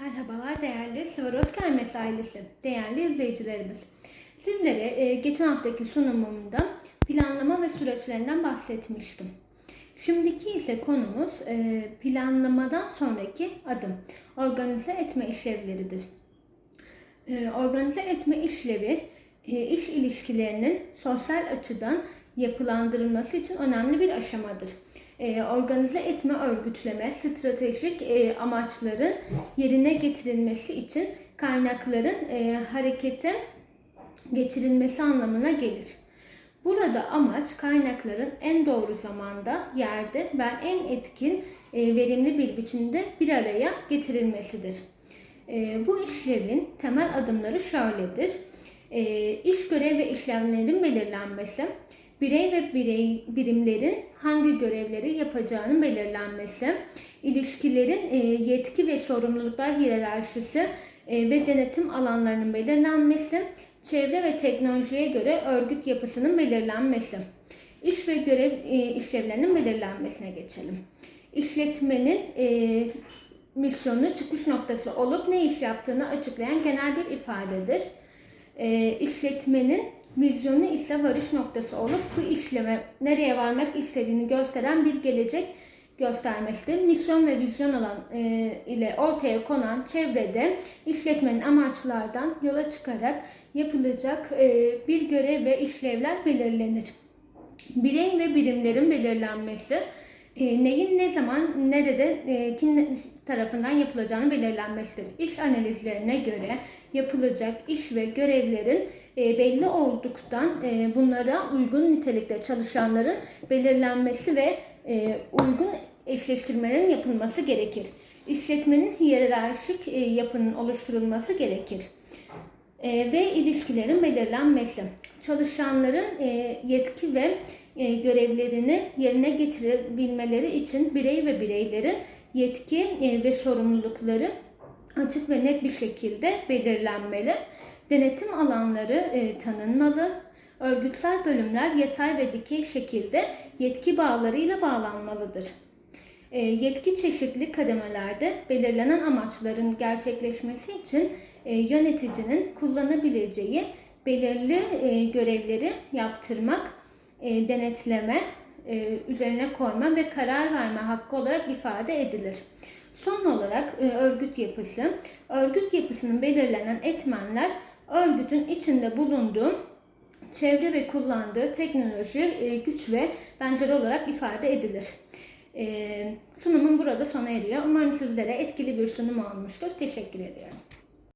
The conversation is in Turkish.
Merhabalar değerli Svaroskel mesailisi, değerli izleyicilerimiz. Sizlere e, geçen haftaki sunumumda planlama ve süreçlerinden bahsetmiştim. Şimdiki ise konumuz e, planlamadan sonraki adım, organize etme işlevleridir. E, organize etme işlevi, e, iş ilişkilerinin sosyal açıdan yapılandırılması için önemli bir aşamadır. E, organize etme, örgütleme, stratejik e, amaçların yerine getirilmesi için kaynakların e, harekete geçirilmesi anlamına gelir. Burada amaç kaynakların en doğru zamanda, yerde ve en etkin, e, verimli bir biçimde bir araya getirilmesidir. E, bu işlevin temel adımları şöyledir. E, iş görev ve işlemlerin belirlenmesi, birey ve birey birimlerin hangi görevleri yapacağının belirlenmesi, ilişkilerin e, yetki ve sorumluluklar hiyerarşisi e, ve denetim alanlarının belirlenmesi, çevre ve teknolojiye göre örgüt yapısının belirlenmesi, iş ve görev e, işlevlerinin belirlenmesine geçelim. İşletmenin misyonu çıkış noktası olup ne iş yaptığını açıklayan genel bir ifadedir. E, işletmenin vizyonu ise varış noktası olup bu işleme nereye varmak istediğini gösteren bir gelecek göstermesidir. Misyon ve vizyon alan e, ile ortaya konan çevrede işletmenin amaçlardan yola çıkarak yapılacak e, bir görev ve işlevler belirlenir. Birey ve birimlerin belirlenmesi e, neyin ne zaman, nerede, e, kim tarafından yapılacağını belirlenmesidir. İş analizlerine göre yapılacak iş ve görevlerin belli olduktan e, bunlara uygun nitelikte çalışanların belirlenmesi ve e, uygun eşleştirmelerin yapılması gerekir. İşletmenin hiyerarşik e, yapının oluşturulması gerekir. E, ve ilişkilerin belirlenmesi. Çalışanların e, yetki ve e, görevlerini yerine getirebilmeleri için birey ve bireylerin yetki e, ve sorumlulukları açık ve net bir şekilde belirlenmeli. Denetim alanları e, tanınmalı. Örgütsel bölümler yatay ve dikey şekilde yetki bağlarıyla bağlanmalıdır. E, yetki çeşitli kademelerde belirlenen amaçların gerçekleşmesi için e, yöneticinin kullanabileceği belirli e, görevleri yaptırmak, e, denetleme, e, üzerine koyma ve karar verme hakkı olarak ifade edilir. Son olarak e, örgüt yapısı. Örgüt yapısının belirlenen etmenler örgütün içinde bulunduğu çevre ve kullandığı teknoloji, e, güç ve benzeri olarak ifade edilir. E, sunumum burada sona eriyor. Umarım sizlere etkili bir sunum olmuştur. Teşekkür ediyorum.